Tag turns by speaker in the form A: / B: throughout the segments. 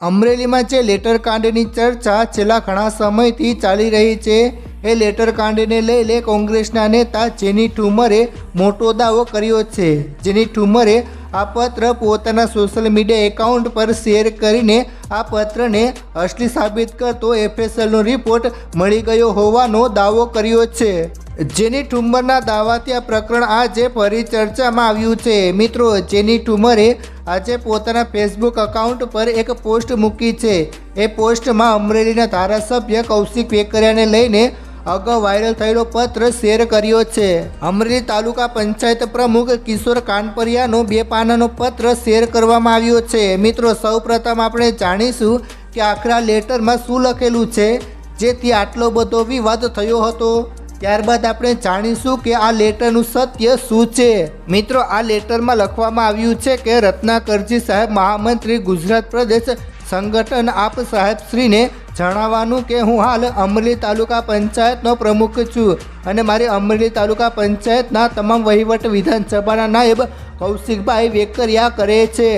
A: અમરેલીમાં જે લેટર કાંડની ચર્ચા છેલ્લા ઘણા સમયથી ચાલી રહી છે, એ લેટર કાંડને લઈને કોંગ્રેસના નેતા જેની ઠુમરે મોટો દાવો કર્યો છે. જેની ઠુમરે આ પત્ર પોતાના સોશિયલ મીડિયા એકાઉન્ટ પર શેર કરીને આ પત્રને અસલી સાબિત કરતો એફએસએલનો રિપોર્ટ મળી ગયો હોવાનો દાવો કર્યો છે. જેની ઠુમરના દાવાથી આ પ્રકરણ આજે ફરી ચર્ચામાં આવ્યું છે. મિત્રો, જેની ઠુમરે આજે પોતાના ફેસબુક અકાઉન્ટ પર એક પોસ્ટ મૂકી છે. એ પોસ્ટમાં અમરેલીના ધારાસભ્ય કૌશિક વેકરિયાને લઈને અગાઉ વાયરલ થયેલો પત્ર શેર કર્યો છે. અમરેલી તાલુકા પંચાયત પ્રમુખ કિશોર કાનપરિયાનો બે પાનાનો પત્ર શેર કરવામાં આવ્યો છે. મિત્રો, સૌપ્રથમ આપણે જાણીશું કે આખરા લેટરમાં શું લખેલું છે? જેથી આટલો બધો વિવાદ થયો હતો. ત્યારબાદ આપણે જાણીશું કે આ લેટરનું સત્ય શું છે. મિત્રો, આ લેટરમાં લખવામાં આવ્યું છે કે રત્નાકરજી સાહેબ મહામંત્રી ગુજરાત પ્રદેશ સંગઠન આપ સાહેબશ્રીને જણાવવાનું કે હું હાલ અમરેલી તાલુકા પંચાયતનો પ્રમુખ છું અને મારી અમરેલી તાલુકા પંચાયતના તમામ વહીવટ વિધાનસભાના નાયબ કૌશિકભાઈ વેકરિયા કરે છે.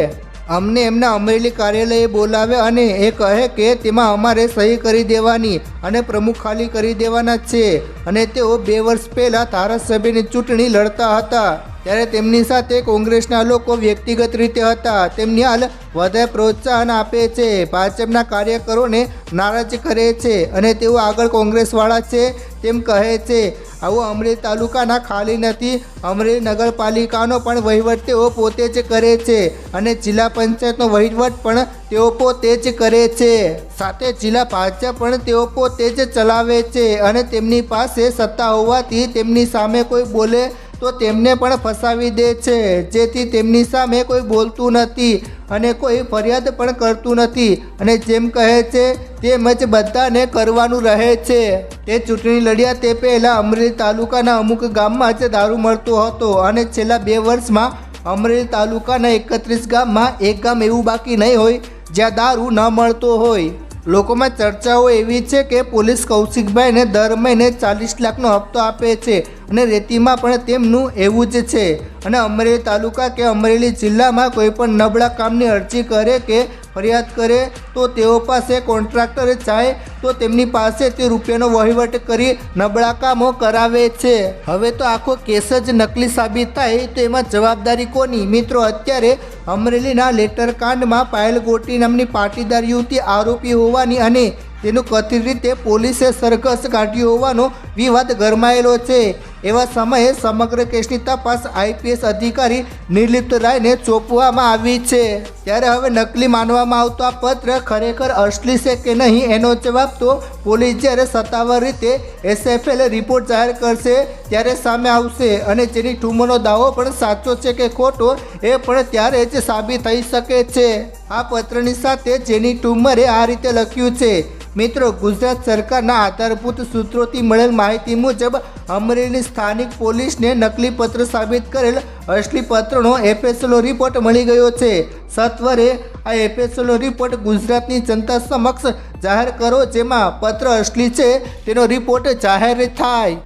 A: અમને એમના અમરેલી કાર્યાલયે બોલાવે અને એ કહે કે તેમાં અમારે સહી કરી દેવાની અને પ્રમુખ ખાલી કરી દેવાના છે. અને તેઓ બે વર્ષ પહેલાં ધારાસભ્યની ચૂંટણી લડતા હતા. ત્યારે તેમની સાથે કોંગ્રેસના લોકો વ્યક્તિગત રીતે હતા. તેમની હાલ વધારે પ્રોત્સાહન આપે છે. ભાજપના કાર્યકરોને નારાજ કરે છે અને તેઓ આગળ કોંગ્રેસવાળા છે તેમ કહે છે. આવું અમરેલી તાલુકાના ખાલી નથી. અમરેલી નગરપાલિકાનો પણ વહીવટ તેઓ પોતે જ કરે છે અને જિલ્લા પંચાયતનો વહીવટ પણ તેઓ પોતે જ કરે છે. સાથે જિલ્લા ભાજપ પણ તેઓ પોતે જ ચલાવે છે અને તેમની પાસે સત્તા હોવાથી તેમની સામે કોઈ બોલે તો તેમને પણ ફસાવી દે છે. જેથી તેમની સામે કોઈ બોલતું નથી અને કોઈ ફરિયાદ પણ કરતું નથી. અને જેમ કહે છે, તેમ જ બધાને કરવાનું રહે છે. તે ચૂંટણી લડ્યા તે પહેલાં અમરેલી તાલુકાના અમુક ગામમાં જ દારૂ મળતો હતો અને છેલ્લા બે વર્ષમાં અમરેલી તાલુકાના એકત્રીસ ગામમાં એક ગામ એવું બાકી નહીં હોય જ્યાં દારૂ ન મળતો હોય. લોકોમાં ચર્ચાઓ એવી છે કે પોલીસ કૌશિકભાઈને દર મહિને ચાલીસ લાખનો હપ્તો આપે છે. અને રેતીમાં પણ તેમનું એવું જ છે. અને અમરેલી તાલુકા કે અમરેલી જિલ્લામાં કોઈ પણ નબળા કામની અરજી કરે કે ફરિયાદ કરે તો તેઓ પાસે કોન્ટ્રાક્ટર જાય તો તેમની પાસે તે રૂપિયાનો વહીવટ કરી નબળા કામો કરાવે છે. હવે તો આખો કેસ જ નકલી સાબિત થાય તો એમાં જવાબદારી કોની? મિત્રો, અત્યારે અમરેલીના લેટર કાંડમાં પાયલ ગોટી નામની પાટીદાર યુવતી આરોપી હોવાની અને તેનું કથિત રીતે પોલીસે સરઘસ કાઢ્યો હોવાનો વિવાદ ગરમાયેલો છે. એવા સમયે સમગ્ર કેસની તપાસ આઈપીએસ અધિકારી નિર્લિપ્ત રાયને સોંપવામાં આવી છે. ત્યારે હવે નકલી માનવામાં આવતો આ પત્ર ખરેખર અસલી છે કે નહીં એનો જવાબ તો પોલીસ જ્યારે સત્તાવાર રીતે એસએફએલ રિપોર્ટ જાહેર કરશે ત્યારે સામે આવશે અને જેની ઠુમરનો દાવો પણ સાચો છે કે ખોટો એ પણ ત્યારે જ સાબિત થઈ શકે છે. આ પત્રની સાથે જેની ટુમરે આ રીતે લખ્યું છે, મિત્રો, ગુજરાત સરકારના આધારભૂત સૂત્રોથી મળેલ માહિતી મુજબ અમરેલી સ્થાનિક પોલીસને નકલી પત્ર સાબિત કરેલ અસલી પત્રનો એફએસએલનો રિપોર્ટ મળી ગયો છે. સત્વરે આ એફએસએલનો રિપોર્ટ ગુજરાતની જનતા સમક્ષ જાહેર કરો, જેમાં પત્ર અસલી છે, તેનો રિપોર્ટ જાહેર થાય.